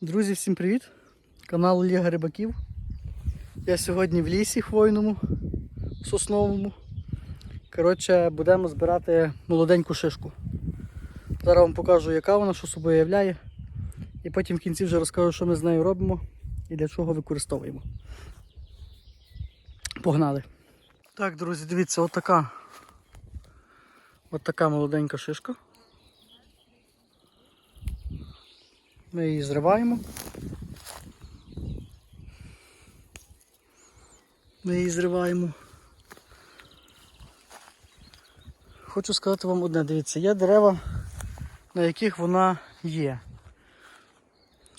Друзі, всім привіт! Канал Олега Рибаків. Я сьогодні в лісі хвойному, сосновому. Коротше, будемо збирати молоденьку шишку. Зараз вам покажу, яка вона, що собою являє. І потім в кінці вже розкажу, що ми з нею робимо і для чого використовуємо. Погнали! Так, друзі, дивіться, отака. Отака молоденька шишка. Ми її зриваємо. Ми її зриваємо. Хочу сказати вам одне, дивіться, є дерева, на яких вона є.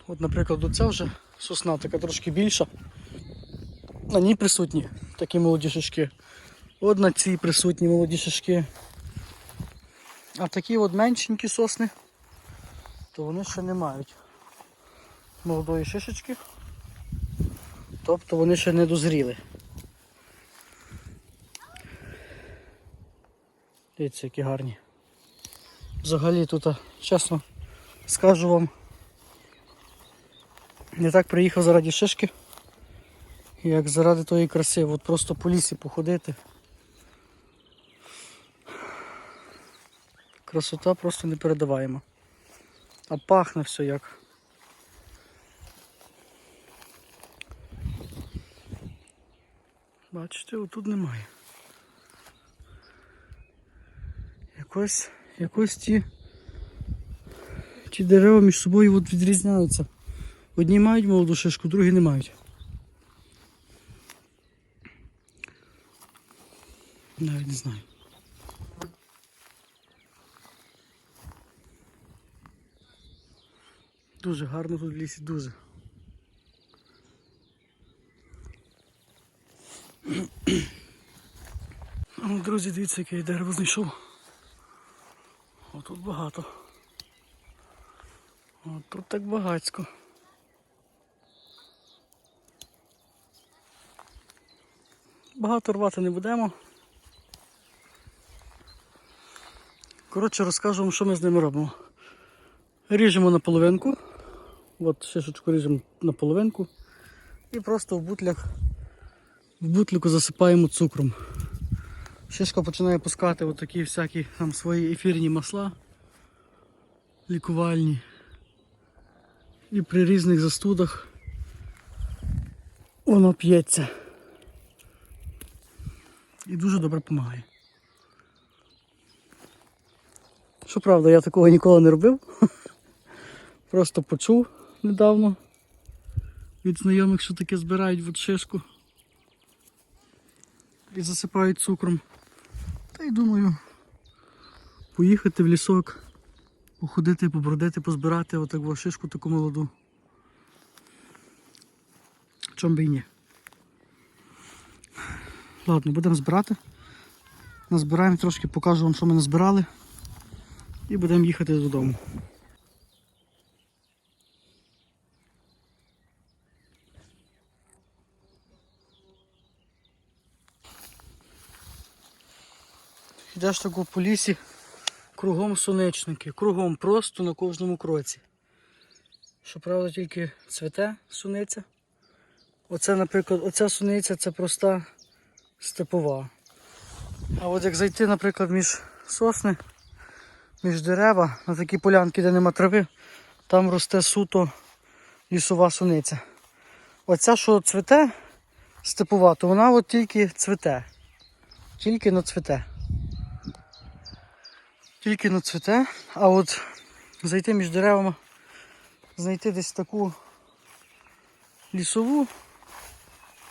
От, наприклад, оця вже сосна така трошки більша. На ній присутні такі молоді шишки. От на цій присутні молоді шишки. А такі от меншенькі сосни, то вони ще не мають молодої шишечки. Тобто вони ще не дозріли. Дивіться, які гарні. Взагалі тут, чесно скажу вам, не так приїхав заради шишки, як заради тої краси. От просто по лісі походити. Красота просто непередаваєма. А пахне все як. Бачите, отут немає. Якось, якось ті, ті дерева між собою от відрізняються. Одні мають молоду шишку, другі не мають. Навіть не знаю. Дуже гарно тут в лісі, дуже. Ну, друзі, дивіться, яке я дерево знайшов. Отут багато. От тут так багацько. Багато рвати не будемо. Коротше, розкажу вам, що ми з ними робимо. Ріжемо на половинку. От шишечку ріжемо на половинку. І просто в бутлях в бутлику засипаємо цукром. Шишка починає пускати отакі всякі там свої ефірні масла лікувальні. І при різних застудах воно п'ється. І дуже добре допомагає. Щоправда, я такого ніколи не робив. Просто почув недавно від знайомих, що таке збирають от шишку і засипають цукром. Та й думаю, поїхати в лісок, походити, побродити, позбирати отак шишку таку молоду. Чом би і ні. Ладно, будемо збирати. Назбираємо трошки, покажу вам, що ми назбирали. І будемо їхати додому. Йдеш таку по лісі, кругом сонечники, кругом просто на кожному кроці. Щоправда, тільки цвете суниця. Оце, наприклад, оця суниця це проста степова. А от як зайти, наприклад, між сосни, між дерева, на такі полянки, де нема трави, там росте суто лісова суниця. Оця, що цвете степова, то вона от тільки цвете. Тільки на цвете. Тільки на цвете, а от зайти між деревами, знайти десь таку лісову.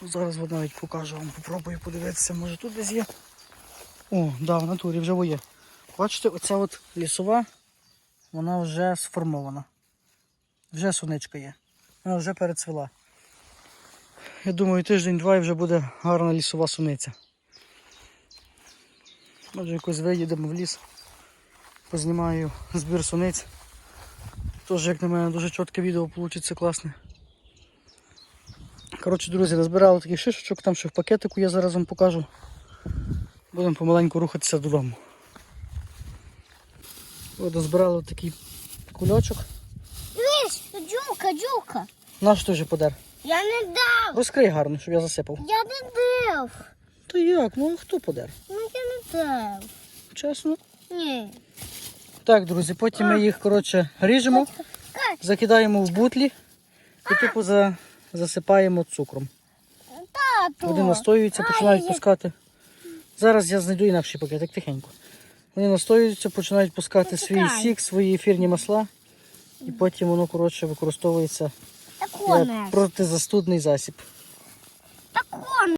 Зараз от навіть покажу вам, попробую подивитися, може тут десь є. О, да, в натурі вже є. Бачите, оця от лісова, вона вже сформована. Вже сонечка є. Вона вже перецвіла. Я думаю, тиждень-два і вже буде гарна лісова суниця. Може якось виїдемо в ліс, познімаю збір суниць. Теж, як на мене, дуже чітке відео вийде класне. Коротше, друзі, назбирали таких шишечок, там ще в пакетику я зараз вам покажу. Будемо помаленьку рухатися додому. От, назбирали такий кульочок. Дивись, тут джумка. Наш ти вже подер. Я не дав. Розкрий гарно, щоб я засипав. Я не дав. Та як? Ну а хто подер? Ну я не дав. Чесно. Ні. Так, друзі, потім ми їх, коротше, ріжемо, закидаємо в бутлі і за... засипаємо цукром. Вони настоюються, починають пускати. Зараз я знайду інакший пакетик тихенько. Вони настоюються, починають пускати свій сік, свої ефірні масла, і потім воно коротше використовується як протизастудний засіб. Так он.